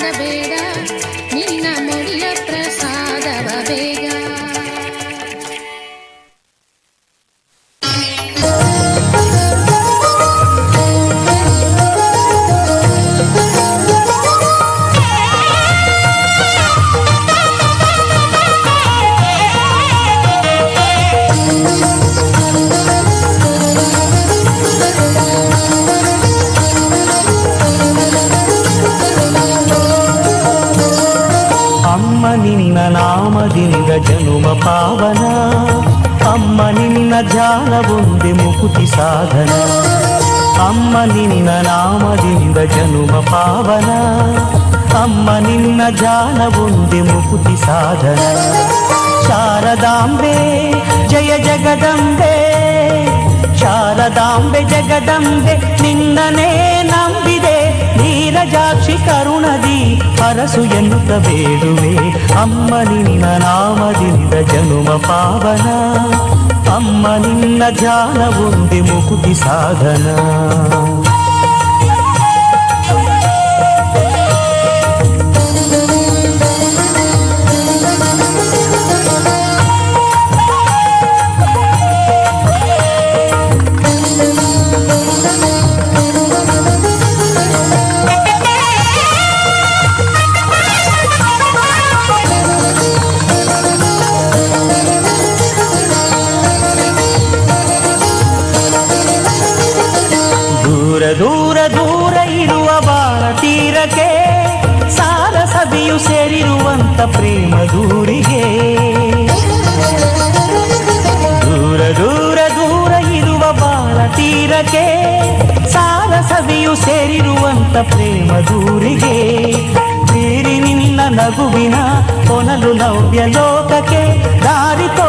ಮಾಡಬೇಡ ನಿನ್ನ ನಾಮದಿಂದ ಜನುಮ ಪಾವನ ಅಮ್ಮ ನಿನ್ನ ಧ್ಯಾನವೊಂದೆ ಮುಕುತಿ ಸಾಧನ ಅಮ್ಮ ನಿನ್ನ ನಾಮದಿಂದ ಜನುಮ ಪಾವನ ಅಮ್ಮ ನಿನ್ನ ಧ್ಯಾನವೊಂದೆ ಮುಕುತಿ ಸಾಧನ ಶಾರದಾಂಬೆ ಜಯ ಜಗದಂಬೆ ಶಾರದಾಂಬೆ ಜಗದಂಬೆ ನಿನ್ನನೇ ನಂಬಿದೆ ನೀರಜಾಕ್ಷಿ ಕರುಣದಿ ಹರಸು ಎನ್ನುತ್ತ ಬೇಡುವೆ ಅಮ್ಮ ನಿನ್ನ ನಾಮದಿಂದ ಜನುಮ ಪಾವನ ಅಮ್ಮ ನಿನ್ನ ಧ್ಯಾನ ಒಂದೆ ಮುಕುತಿ ಸಾಧನ ದೂರ ದೂರ ದೂರ ಇರುವ ಬಾಳ ತೀರಕ್ಕೆ ಸಾರ ಸಭೆಯು ಸೇರಿರುವಂತ ಪ್ರೇಮ ದೂರಿಗೆ ದೂರ ದೂರ ದೂರ ಇರುವ ಬಾಳ ತೀರಕ್ಕೆ ಸಾರ ಸಭೆಯು ಸೇರಿರುವಂತ ಪ್ರೇಮ ದೂರಿಗೆ ಬೀರಿ ನಿನ್ನ ನಗುವಿನ ಕೊನಲು ನವ್ಯ ಲೋಕಕ್ಕೆ ದಾರಿ ತೋ